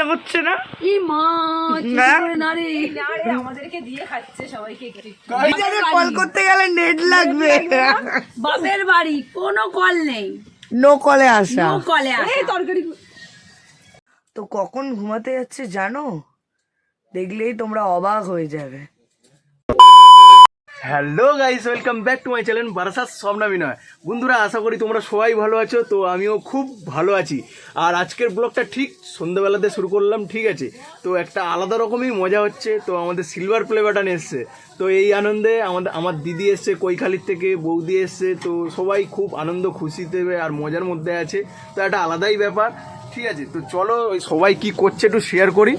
ইচ্ছা করছে না? ই মা কি না? রে? আমাদেরকে দিয়ে খাচ্ছে সবাইকে। কল করতে গেলে নেট লাগবে। বাপের বাড়ি কোনো কল নেই। নো কলে আসা। নো কলে আসা। তরকারি তো কখন ঘুমাতে যাচ্ছে জানো? দেখলেই তোমরা অবাক হয়ে যাবে। Hello guys welcome back to my channel Barasat Swapna Binoy বন্ধুরা, আশা করি তোমরা সবাই ভালো আছো, তো আমিও খুব ভালো আছি। আর আজকের ব্লগটা ঠিক সন্ধ্যাবেলাতে শুরু করলাম, ঠিক আছে? তো একটা আলাদা রকমই মজা হচ্ছে, তো আমাদের সিলভার প্লে বাটন এসছে। তো এই আনন্দে আমাদের আমার দিদি এসছে, কৈখালির থেকে বৌদি এসছে, তো সবাই খুব আনন্দ খুশিতে আর মজার মধ্যে আছে। তো একটা আলাদাই ব্যাপার, ঠিক আছে? তো চলো সবাই কি করছে একটু শেয়ার করি।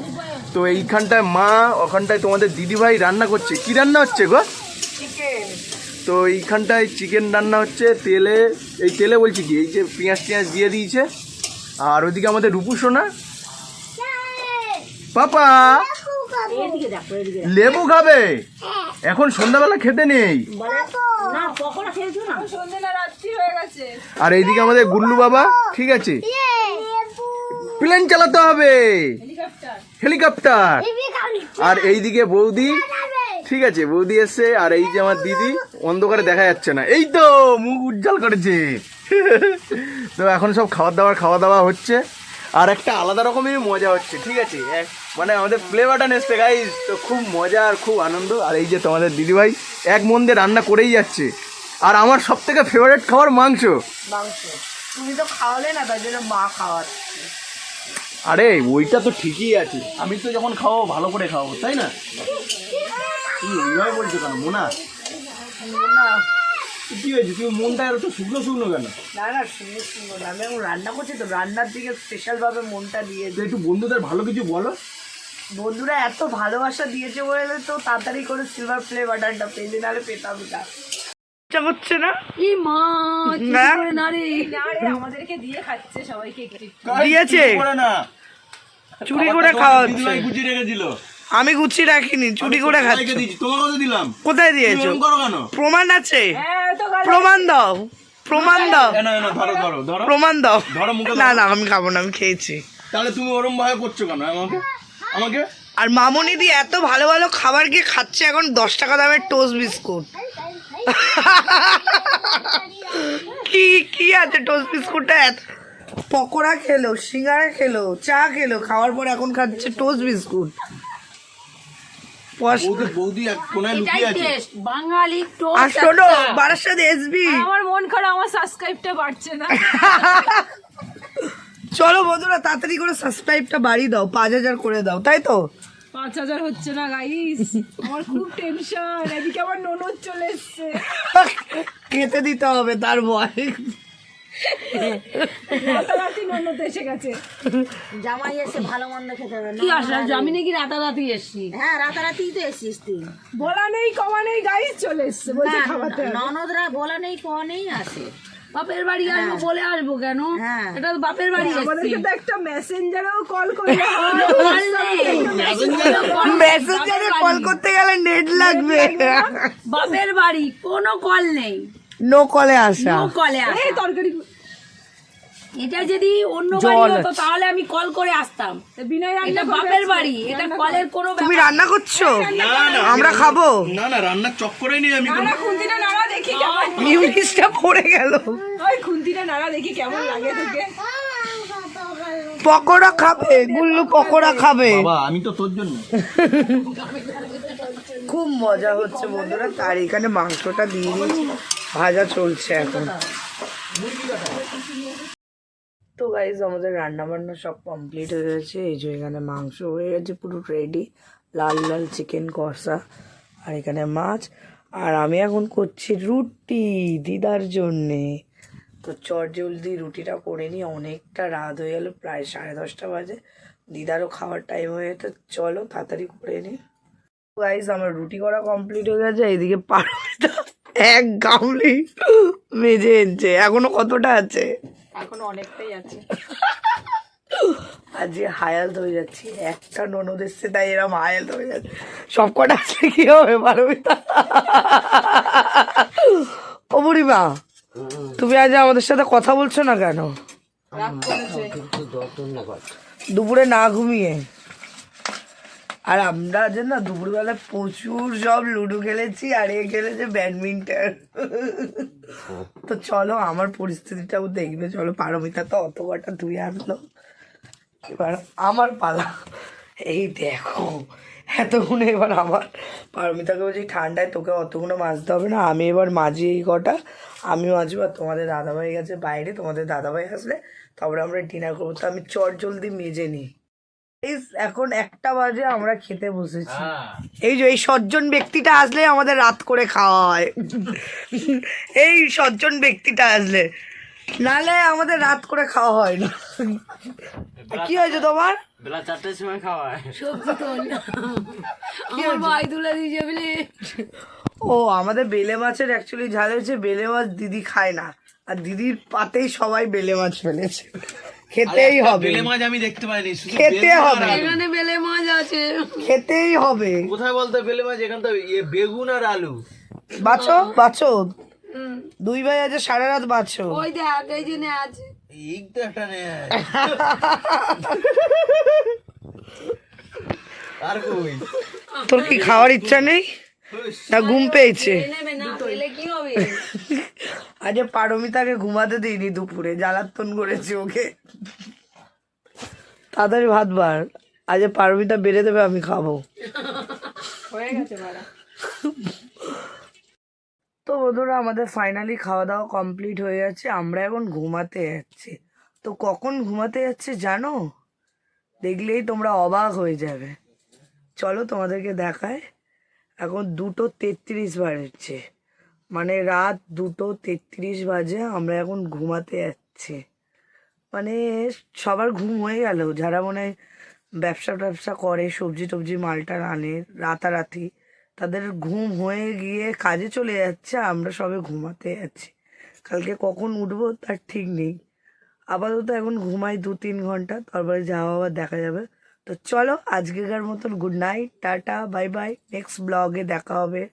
তো এইখানটায় মা, ওখানটায় তোমাদের দিদিভাই রান্না করছে। কি রান্না হচ্ছে গো? তো এইখানটায় চিকেন রান্না হচ্ছে তেলে এই তেলে বলছি কি এই যে পেঁয়াজ টিয়াজ দিয়ে দিয়েছে আর ওইদিকে আমাদের রূপু সোনা। পাপা! লেবু খাবে। এখন সন্ধ্যাবেলা খেতে নেই। হয়ে আর এইদিকে আমাদের গুল্লু বাবা ঠিক আছে। প্লেন চালাতে হবে। হেলিকপ্টার। হেলিকপ্টার। আর এইদিকে বৌদি ঠিক আছে বৌদি এসছে আর এই যে আমার দিদি অন্ধকারে দেখা যাচ্ছে না। এই তো মুখ উজ্জ্বল করেছে। তো এখন সব খাবার দাবার খাওয়া দাওয়া হচ্ছে আর একটা আলাদা রকমের মজা হচ্ছে ঠিক আছে? মানে আমাদের প্লে বাটন এসছে গাইজ তো খুব মজা আর খুব আনন্দ। আর এই যে তোমাদের দিদিভাই এক মন দিয়ে রান্না করেই যাচ্ছে। আর আমার সব থেকে ফেভারিট খাবার মাংস? মাংস। তুমি তো খাওয়ালে না তাই জন্য মা খাওয়াচ্ছে আরে ওইটা তো ঠিকই আছে। আমি তো যখন খাওয়াবো ভালো করে খাওয়াবো তাই না? এইভাবে বলছো কেন মোনা? না কি হয়েছে? তুমি মনটা এত শুকনো শুকনো কেন? না না সুন্দর সুন্দর আমি এখন রান্না করছি তো রান্নার দিকে স্পেশাল ভাবে মনটা দিয়ে তো একটু বন্ধুদের ভালো কিছু বলো। বন্ধুরা এত ভালোবাসা দিয়েছে বলে তো তাড়াতাড়ি করে সিলভার প্লে বাটনটা পেলে নাহলে পেতাম না। ইচ্ছা করছে না? ই মা কি না? করে না রে? আমাদেরকে দিয়ে খাচ্ছে সবাইকে একটু। একটু। দিয়েছে? চুরি করে না। চুরি করে খাবারটা খাওয়াচ্ছে দিদিভাই রেখেছিল। আমি গুছিয়ে রাখিনি চুরি করে খাচ্ছ। দিয়েছি তোমাকে তো দিলাম। কোথায় দিয়েছ? এরকম করো কেন? প্রমাণ আছে। হ্যাঁ প্রমাণ দাও প্রমাণ দাও। এ না, না, ধরো ধরো ধরো। প্রমাণ দাও। ধরো মুখে না না আমি খাব না আমি খেয়েছি। তাহলে তুমি ওরম ভাবে করছ কেন? আমাকে? আমাকে? আর মামনি দি এত ভালো ভালো খাবার গিয়ে খাচ্ছে এখন দশ টাকা দামের টোস্ট বিস্কুট। কি কি আছে টোস্ট বিস্কুটটা? এত পকোড়া খেলো সিঙ্গারা খেলো চা খেলো খাওয়ার পর এখন খাচ্ছে টোস্ট বিস্কুট। বৌদি বৌদি এক কোনায় লুকিয়ে আছে। টেস্ট বাঙালি আর টোস্ট শোনো বারাসাত এসবি আমার মন খারাপ আমার সাবস্ক্রাইবটা বাড়ছে না। চলো বন্ধুরা তাড়াতাড়ি করে সাবস্ক্রাইবটা বাড়িয়ে দাও পাঁচ হাজার করে দাও তাই তো? পাঁচ হাজার হচ্ছে না গাইস আমার খুব টেনশন এদিকে আমার ননদ চলে এসছে। খেতে দিতে হবে তার ভয়। রাতারাতি ননদ এসে গেছে। জামাই এসে ভালো মন্দ খেতে হবে কি আশ্চর্য আমি নাকি রাতারাতি এসছি। হ্যাঁ রাতারাতি তো এসিস তুই। বলা নেই চলে এসছে বলছে খাওয়াতে ননদরা বলা নেই কোয়া নেই আছে বাপের বাড়ি আসব বলে আসব কেন? হ্যাঁ। এটা বাপের বাড়ি আমাদেরকে তো একটা মেসেঞ্জারেও কল হয়। মেসেঞ্জারে কল করতে গেলে নেট লাগবে। বাপের বাড়ি কোনো কল নেই। নো কলে আসা। নো কলে এই তরকারি এটা যদি অন্য বাড়ি হতো তাহলে আমি কল করে আসতাম। বিনয় রান্না বাপের বাড়ি এটা কলের কোনো তুমি রান্না করছ? না না আমরা খাব। না না রান্নার চক্করেই নেই আমি কোনো- খুন্তিটা নাড়া দেখি কেমন মিউনিসটা পড়ে গেল। ওই খুন্তিটা নাড়া দেখি কেমন লাগে তোকে। পকোড়া খাবে গুল্লু পকোড়া খাবে। বাবা আমি তো তোর জন্য। খুব মজা হচ্ছে বন্ধুরা। তার এখানে মাংসটা দিয়ে দিয়েছি। ভাজা চলছে এখন। তো গাইজ আমাদের রান্না বান্না সব কমপ্লিট হয়ে গেছে। এই যে এখানে মাংস হয়ে গেছে পুরো রেডি লাল লাল চিকেন কষা আর এখানে মাছ। আর আমি এখন করছি রুটি দিদার জন্যে। তো চট জলদি রুটিটা করে নিই। অনেকটা রাত হয়ে গেল, প্রায় সাড়ে দশটা বাজে। দিদারও খাওয়ার টাইম হয়ে যেতে চলো তাড়াতাড়ি করে নিই। গাইজ আমার রুটি করা কমপ্লিট হয়ে গেছে। এইদিকে পারমিতা এক গামলি মেজে এনছে। এখনও কতটা আছে? এখনও অনেকটাই আছে। আজকে হায়াত হয়ে যাচ্ছি একটা ননদ এসছে তাই এরম হায়াত হয়ে যাচ্ছে। সব কটা আসলে কি হবে পারমিতা ও বুড়িমা তুমি আজ আমাদের সাথে কথা বলছো না কেন? দুপুরে না ঘুমিয়ে। আর আমরা যে না দুপুরবেলা প্রচুর সব লুডো খেলেছি আর এ খেলেছে ব্যাডমিন্টন। তো চলো, আমার পরিস্থিতিটাও দেখবে। চলো, পারমিতা তো অত কটা ধুয়ে আনলো। এবার আমার পালা। এই দেখো, এতক্ষণে এবার আমার পারমিতাকে বলছি, ঠান্ডায় তোকে অতগুলো মাজতে হবে না। আমি এবার মাজি এই কটা। আমি মাজবো আর তোমাদের দাদাভাই গেছে বাইরে, তোমাদের দাদাভাই আসলে, তারপরে আমরা ডিনার করব। তো আমি চট জলদি মেজে নিই। এখন একটা বাজে আমরা খেতে বসেছি। এই যে এই সজ্জন ব্যক্তিটা আসলে আমাদের রাত করে খাওয়া হয় এই সজ্জন ব্যক্তিটা আসলে। নালে আমাদের রাত করে খাওয়া হয় না। কি হয়েছে তোমার? বেলা চারটের সময় খাওয়ায় সবজি তো আমার ভাই তুলে দিয়েছে বলে। ও আমাদের বেলে মাছের অ্যাকচুয়ালি ঝাল হয়েছে বেলে মাছ দিদি খায় না। আর দিদির পাতেই সবাই বেলে মাছ ফেলেছে। খেতেই হবে বেলে মাছ আমি দেখতে পাইনি শুধু খেতে হবে এখানে বেলে মাছ আছে খেতেই হবে কোথায় বলতে বেলে মাছ এখান থেকে ইয়ে বেগুন আর আলু বাছো বাছো দুই ভাই আছে সারা রাত বাছো ওই দেখ এই জন্য আছে এই তো একটা নেয় আর কই তোর কি খাওয়ার ইচ্ছা নেই না ঘুম পেয়েছে কি হবে আজ পারমিতাকে ঘুমাতে দিইনি দুপুরে জ্বালাতন করেছি ওকে। তাড়াতাড়ি ভাত বার। আজ পারমিতা বেড়ে দেবে আমি খাব। হয়ে গেছে তো বন্ধুরা আমাদের ফাইনালি খাওয়া দাওয়া কমপ্লিট হয়ে যাচ্ছে। আমরা এখন ঘুমাতে যাচ্ছি। তো কখন ঘুমাতে যাচ্ছে জানো? দেখলেই তোমরা অবাক হয়ে যাবে। চলো তোমাদেরকে দেখায়। এখন দুটো তেত্রিশ বাজছে মানে রাত দুটো তেত্রিশ বাজে আমরা এখন ঘুমাতে যাচ্ছি। মানে সবার ঘুম হয়ে গেল। যারা মনে ব্যবসা ট্যাবসা করে, সবজি টবজি মালটা আনে, রাতারাতি, তাদের ঘুম হয়ে গিয়ে কাজে চলে যাচ্ছে, আমরা সবে ঘুমাতে যাচ্ছি। কালকে কখন উঠবো তার ঠিক নেই। আপাতত এখন ঘুমাই দু তিন ঘণ্টা, তারপরে যাওয়া আবার দেখা যাবে। তো চলো আজকেকার মতন good night tata bye bye next ব্লগে দেখা হবে।